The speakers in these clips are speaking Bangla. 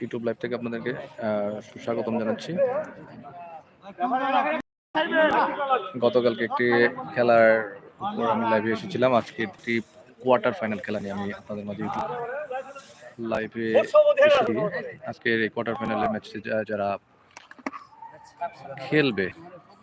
ইউটিউব লাইভ থেকে আপনাদেরকে আহ, সুস্বাগতম জানাচ্ছি। গতকালকে একটি খেলার উপর আমি লাইভে এসেছিলাম। আজকে একটি কোয়ার্টার ফাইনাল খেলা নিয়ে আমি আপনাদের মাঝে লাইভে এসেছি। আজকের এই কোয়ার্টার ফাইনালের ম্যাচে যারা খেলবে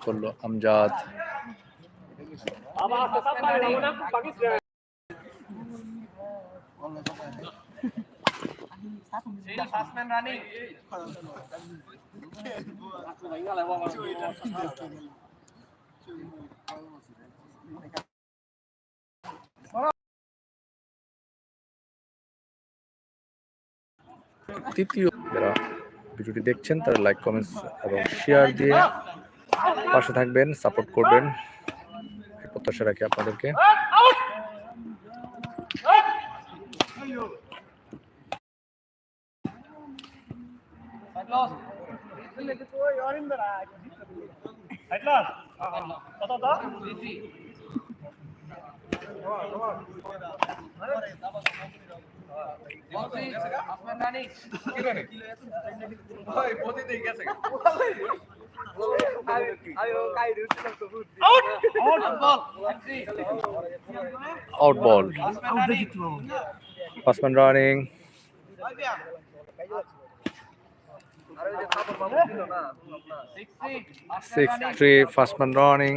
করল আমজাদ তৃতীয় যারা ভিডিওটি দেখছেন তারা লাইক কমেন্টস এবং শেয়ার দিয়ে পাশে থাকবেন সাপোর্ট করবেন। প্রত্যাশা রাখি আপনাদেরকে। Out ball first man running six three first man running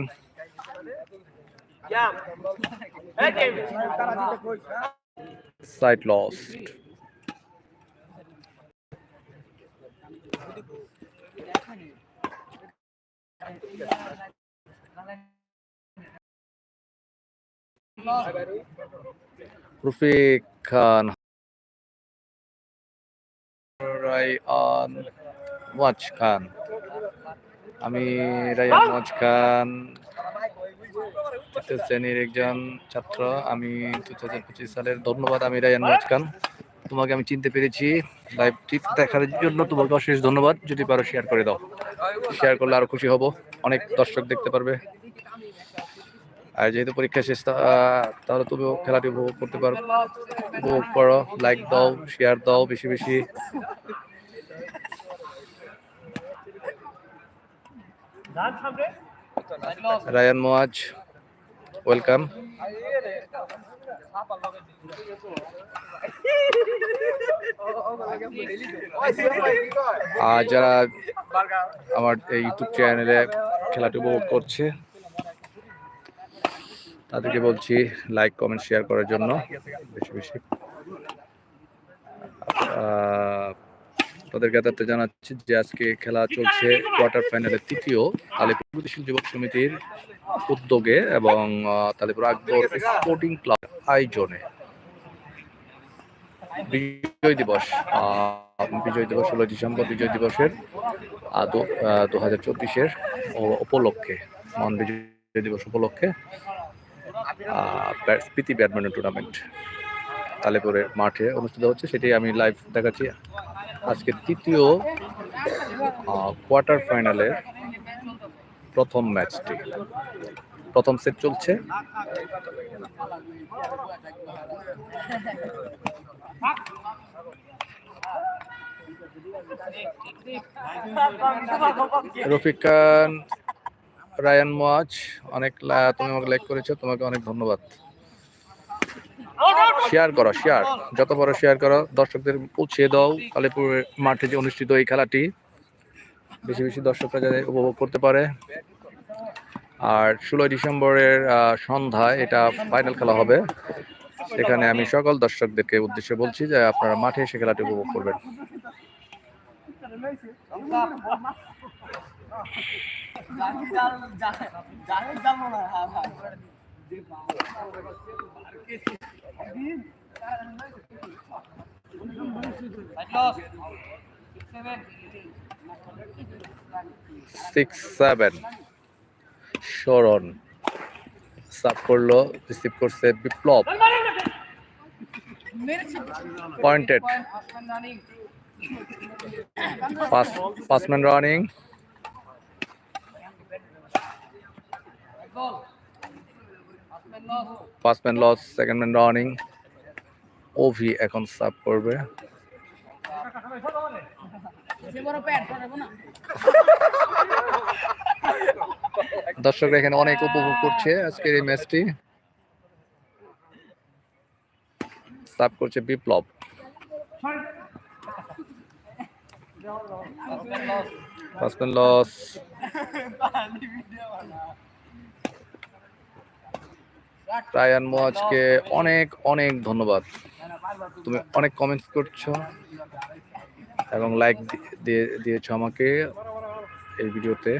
side lost. Rufiq Khan. Rayan ওয়াজ খান। আমি রায়ান ওয়াজ খান। তৃতীয় শ্রেণির একজন ছাত্র। আমি দু হাজার পঁচিশ সালের ধন্যবাদ, আমি রায়ান ওয়াজ খান। তোমাকে আমি চিনতে পেরেছি। লাইভটি দেখার জন্য তোমাকে অশেষ ধন্যবাদ। যদি পারো শেয়ার করে দাও। শেয়ার করলে আরও খুশি হব। অনেক দর্শক দেখতে পারবে। আর যেহেতু পরীক্ষা শেষ তাহলে তুমিও খেলাটি উপভোগ করতে পারো। উপভোগ করো লাইক দাও শেয়ার দাও বেশি বেশি। রায়ান মোয়াজ ওয়েলকাম আর যারা আমার এই ইউটিউব চ্যানেলে খেলাটি উপভোগ করছে, তাদেরকে বলছি লাইক কমেন্ট শেয়ার করার জন্য। বেশি বেশি। তাদেরকে তাতে জানাচ্ছি যে আজকে খেলা চলছে কোয়ার্টার ফাইনালের তৃতীয় আলিপুর প্রগতিশীল যুবক সমিতির উদ্যোগে এবং তালিপুর আকবর স্পোর্টিং ক্লাব আয়োজনে। বিজয় দিবস বিজয় দিবস ষোলো ডিসেম্বর বিজয় দিবসের দু হাজার চব্বিশের উপলক্ষে, মহান বিজয় দিবস উপলক্ষে স্মৃতি ব্যাডমিন্টন টুর্নামেন্ট তালেপুরের মাঠে অনুষ্ঠিত হচ্ছে। সেটি আমি লাইভ দেখাচ্ছি। আজকে তৃতীয় কোয়ার্টার ফাইনালের প্রথম ম্যাচটি। প্রথম সেট চলছে। রফিক খান, রায়ান মোয়াজ, অনেক তুমি আমাকে লাইক করেছ, তোমাকে অনেক ধন্যবাদ। শেয়ার করো শেয়ার যত বড় শেয়ার করো, দর্শকদের পৌঁছে দাও কালীপুর মাঠে যে অনুষ্ঠিত এই খেলাটি। বেশি বেশি দর্শকরা যাতে উপভোগ করতে পারে। আর ষোলোই ডিসেম্বরের সন্ধ্যায় এটা ফাইনাল খেলা হবে। সেখানে আমি সকল দর্শকদেরকে উদ্দেশ্যে বলছি যে আপনারা মাঠে এসে খেলাটি উপভোগ করবেন। সিক্স সেভেন শরণ সাব করল রিসিভ করছে বিপ্লব পয়েন্টেড পাঁচ ম্যান রানিং পাঁচ man loss second man running Ovi এখন সাব করবে। দর্শকরা এখানে অনেক উপভোগ করছে আজকের এই ম্যাচটি। সাব করছে বিপ্লব। ফার্স্ট লস রায়ান মোয়াজকে অনেক অনেক ধন্যবাদ। তুমি অনেক কমেন্টস করছ এবং লাইক দিয়ে, দিয়েছ আমাকে এই ভিডিওতে।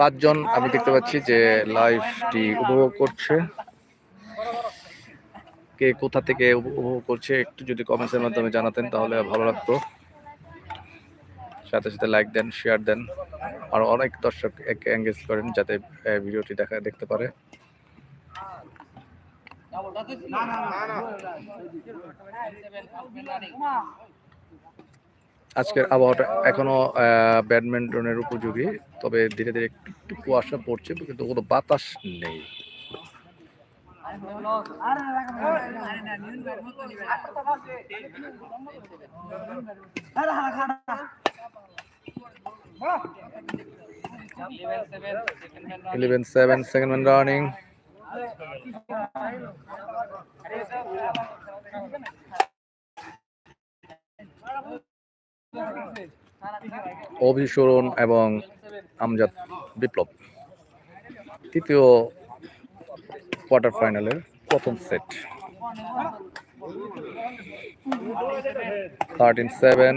পাঁচজন আমি দেখতে পাচ্ছি যে লাইভটি উপভোগ করছে। কে কোথা থেকে উপভোগ করছে একটু যদি কমেন্টসের মাধ্যমে জানাতেন তাহলে ভালো লাগতো। সাথে সাথে লাইক দেন শেয়ার দেন। আর অনেক দর্শক এঙ্গেজ করেন যাতে ভিডিওটি দেখা, দেখতে পারে। আজকের আবহাওয়াটা এখনও ব্যাডমিন্টনের উপযোগী, তবে ধীরে ধীরে একটু কুয়াশা পড়ছে, কিন্তু কোনো বাতাস নেই। Eleven seven second man running Abhisaran এবং আমজাদ বিপ্লব তৃতীয় কোয়ার্টার ফাইনালের প্রথম set thirteen seven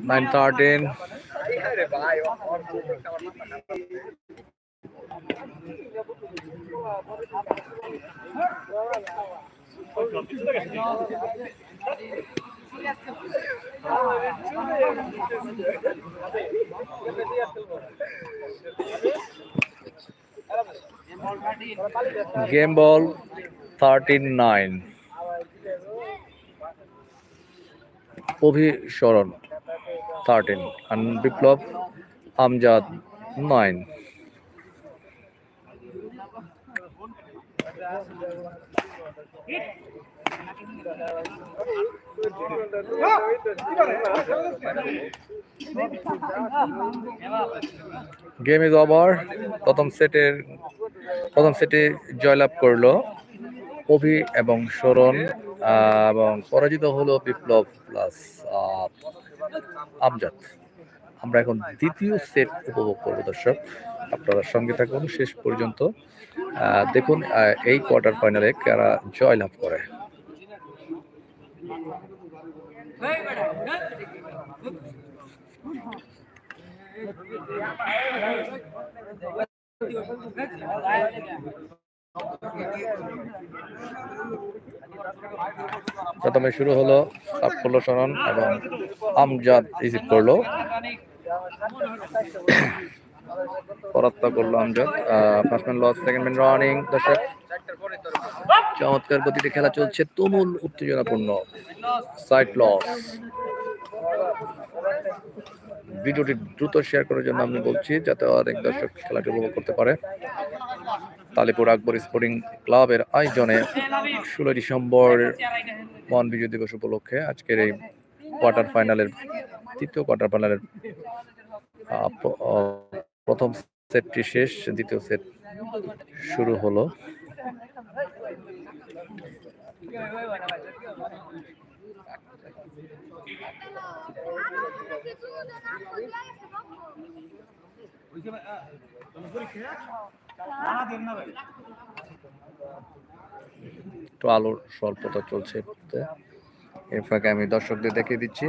nine thirteen game ball thirteen nine Abhisaran thirteen and Biplob Amjad nine game is over প্রথম সেটের প্রথম সেটে জয়লাভ করল অভি এবং শরণ এবং পরাজিত হলো বিপ্লব প্লাস আমজাদ। আমরা এখন দ্বিতীয় সেট উপভোগ করব দর্শক। আপনারা সঙ্গে থাকুন। শেষ পর্যন্ত দেখুন এই কোয়ার্টার ফাইনালে কারা জয়লাভ করে? প্রথমে শুরু হলো সাফল্য শরণ এবং আমজাদ রিসিভ করল। পরাস্ত করল Amjad. First man loss second man running দর্শক, চমৎকার গতিতে খেলা চলছে, তুমুল উত্তেজনাপূর্ণ সাইট লস ভিডিওটি দ্রুত শেয়ার করার জন্য আমি বলছি, যাতে অনেক দর্শক খেলাটি উপভোগ করতে পারে। তালিপুর আকবর স্পোর্টিং ক্লাবের আয়োজনে ষোলো ডিসেম্বর মহান বিজয় দিবস উপলক্ষে আজকের এই কোয়ার্টার ফাইনালের তৃতীয় কোয়ার্টার ফাইনালের প্রথম সেটটি শেষ, দ্বিতীয় সেট শুরু হলো। একটু আলোর স্বল্পতা চলছে। এর ফাঁকে আমি দর্শকদের দেখিয়ে দিচ্ছি।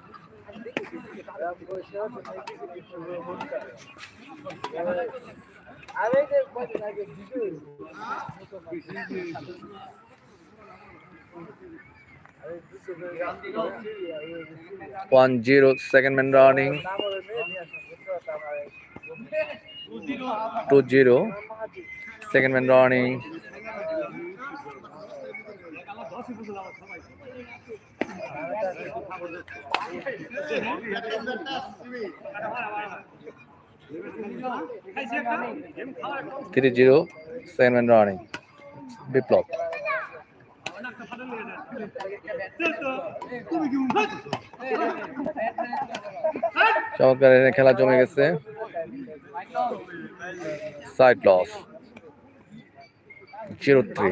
One zero second man running two zero second man running three zero man running Biplob. চমৎকার এখানে খেলা জমে গেছে। সাইড লস জিরো থ্রি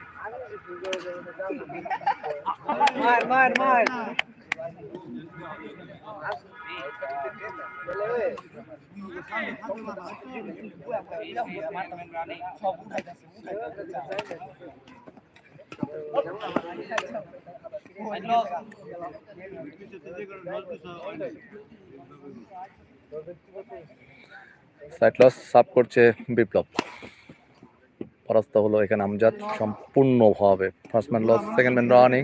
মার মার মার। সাইড লস সাব করছে বিপ্লব। পরাস্ত হলো এখানে আমজাদ সম্পূর্ণভাবে। First man loss second man running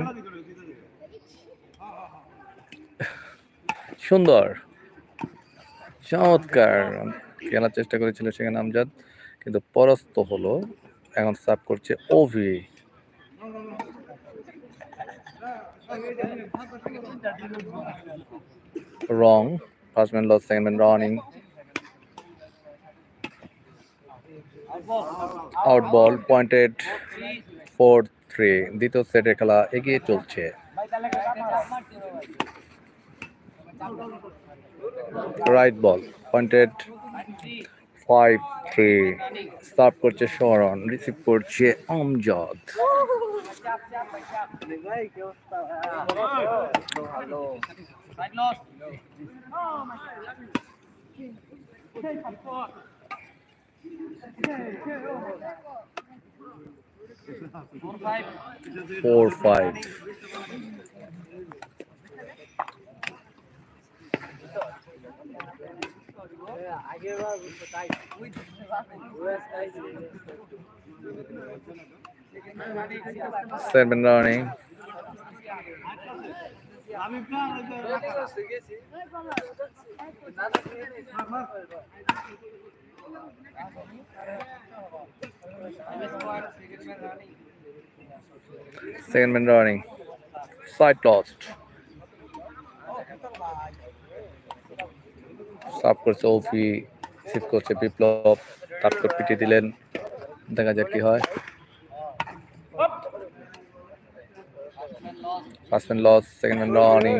সুন্দর। চমৎকার। কেনার চেষ্টা করেছিল সেখানে আমজাদ, কিন্তু পরাস্ত হলো। এখন সাব করছে ওভি রং first man loss second man running out ball pointed four three দ্বিতীয় সেটের খেলা এগিয়ে চলছে। Right ball pointed five three serve করছে শরণ রিসিভ করছে আমজাদ। কি অবস্থা ভালো ফোর ফাইভ আগের বার তাই তাই seven running Second man running. Side lost. সাফ করছে ওফি রিসিভ করছে বিপ্লব তাপ করে পিটিয়ে দিলেন দেখা যাক কি হয় first man loss second man running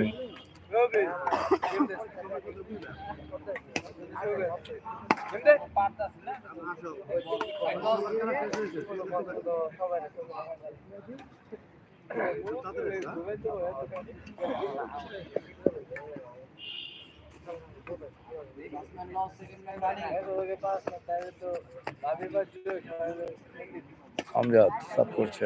Amjad সাফ করছে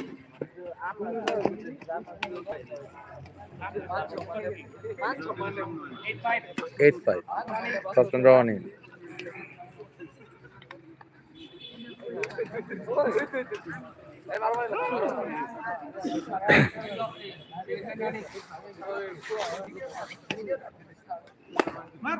eight five first man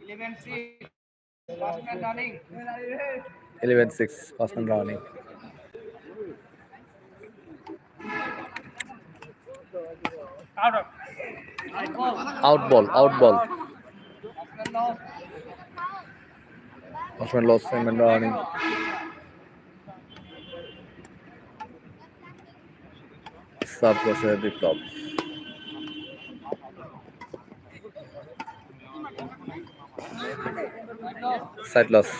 11 6 first man running 11 6 first man running out of out ball out ball first man lost first man running serve করছে Biplob side loss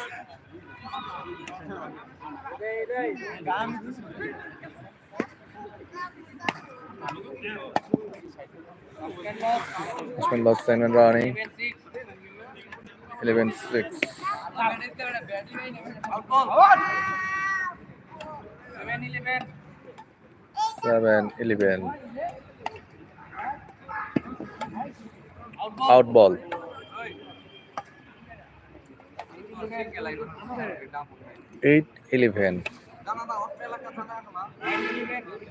first man loss second man running eleven six eleven six seven eleven seven eleven out ball eight eleven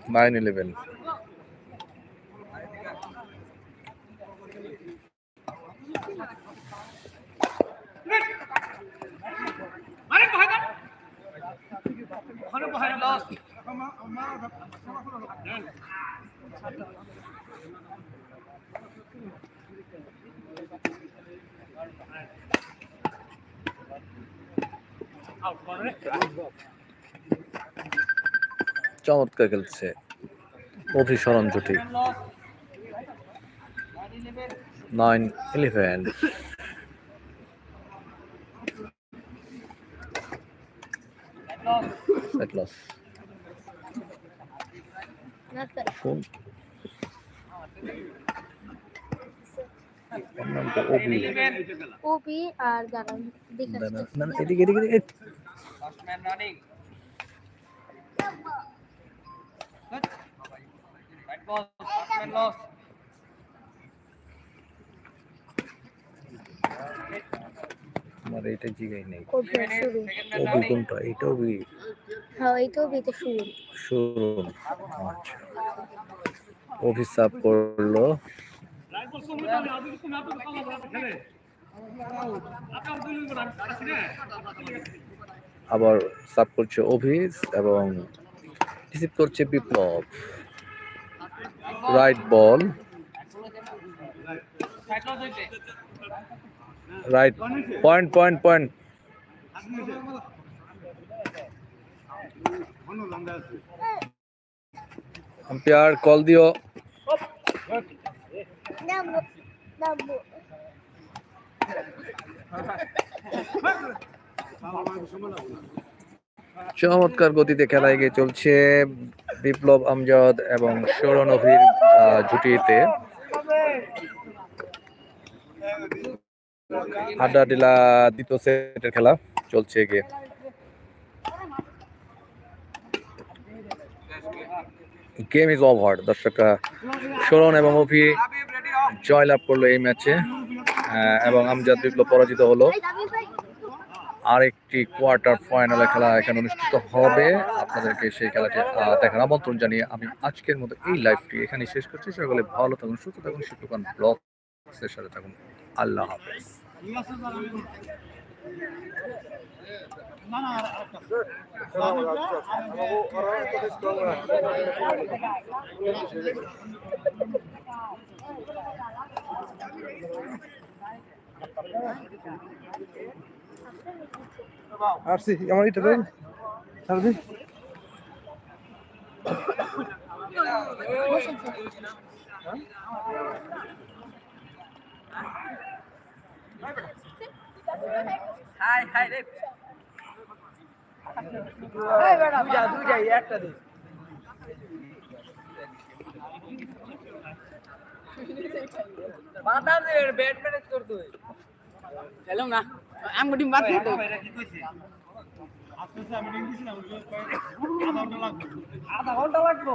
nine eleven চমৎকার খেলছে। অভিসরণ জুটি। নাইন ইলেভেন ওপি আর দাঁড়ান দেখে না, না, আসতেছি। না, না, এদিকে এদিকে এদিকে। First running right ball first loss আমার এইটা জিগাই নেই কোনটা হ্যাঁ এই তো অভিতে শুরু। শুরু। আচ্ছা। অভি সাপ করল। আবার সাপ করছে অভিস এবং রিসিভ করছে Biplob. Right ball. Right, point point point. Umpire, call দিও। চমৎকার গতিতে খেলা এগিয়ে চলছে বিপ্লব আমজাদ এবং আহ, জুটিতে। আড্ডা ডিলা দ্বিতীয় সেটের খেলা চলছে এগিয়ে। গেম ইজ ওভার দর্শকরা। সৌরন এবং অভি জয়লাভ করল এই ম্যাচে এবং আমজাদ বিপ্লব পরাজিত হলো। আরেকটি কোয়ার্টার ফাইনালে খেলা এখানে অনুষ্ঠিত হবে। আপনাদেরকে সেই খেলাটি দেখার আমন্ত্রণ জানিয়ে আমি আজকের মতো এই লাইভটি এখানে শেষ করছি। সকলে ভালো থাকুন, সুস্থ থাকুন শিক্ষকান ব্লগ সাথে থাকুন। আল্লাহ হাফেজ। আসছি আমার এটা দেন। সারদি হাই হাই রে। একটা দে বাতাস এর ব্যাট ম্যানেজ কর তুই চলো না আমি টিম বাদ দে আধা ঘণ্টা লাগবে।